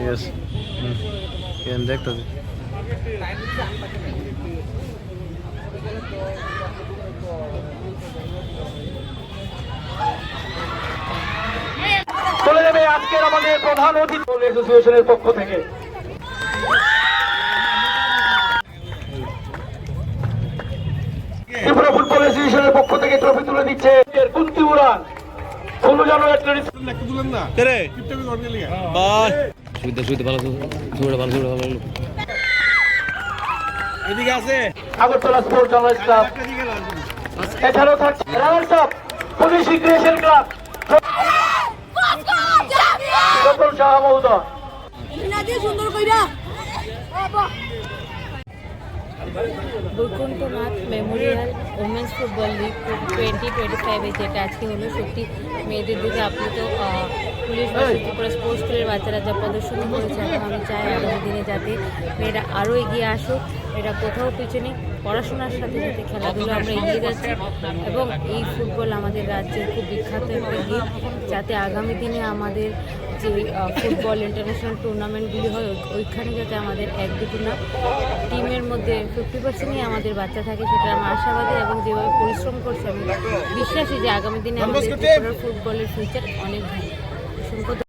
Yes. Mm. Can direct চলে যাবে আজকের আমাদের প্রধান অতিথি। অ্যাসোসিয়েশনের পক্ষ থেকে। ত্রিপুরা ফুটবল অ্যাসোসিয়েশনের পক্ষ থেকে ট্রফি তুলে দিচ্ছে। কুন্তি উড়ান ষোলো জানুয়ারি সুবিধা সুবিধা ভালো সুবিধা ভালো সুবিধা ভালো। এদিকে আছে। Agartala sport journalist club. এছাড়াও থাকছে runners up police recreation club. Ratan Shah মহোদয় সুন্দর কইরা Baikunthanath memorial women's football league twenty twenty ফাইভে যেটা আজকে হলো সত্যি মেয়েদের দিকে আপ্লুত আহ, পুলিশ ত্রিপুরা স্পোর্টস স্কুলের বাচ্চারা যা প্রদর্শন করেছে আমি চাই আগামী দিনে যাতে মেয়েরা আরও এগিয়ে আসুক। মেয়েরা কোথাও পিছনে পড়াশোনার সাথে সাথে খেলাধুলো আমরা এগিয়ে যাচ্ছি এবং এই ফুটবল আমাদের রাজ্যের খুব বিখ্যাত একটা গেম যাতে আগামী দিনে আমাদের যে ফুটবল ইন্টারন্যাশনাল টুর্নামেন্টগুলি হয় ওইখানে যাতে আমাদের এক দুটো না টিমের মধ্যে ফিফটি পার্সেন্টই আমাদের বাচ্চা থাকে সেটা আমি আশাবাদী এবং যেভাবে পরিশ্রম করছে আমি বিশ্বাসী যে আগামী দিনে আমাদের ফুটবলের ফিউচার অনেক ভালো।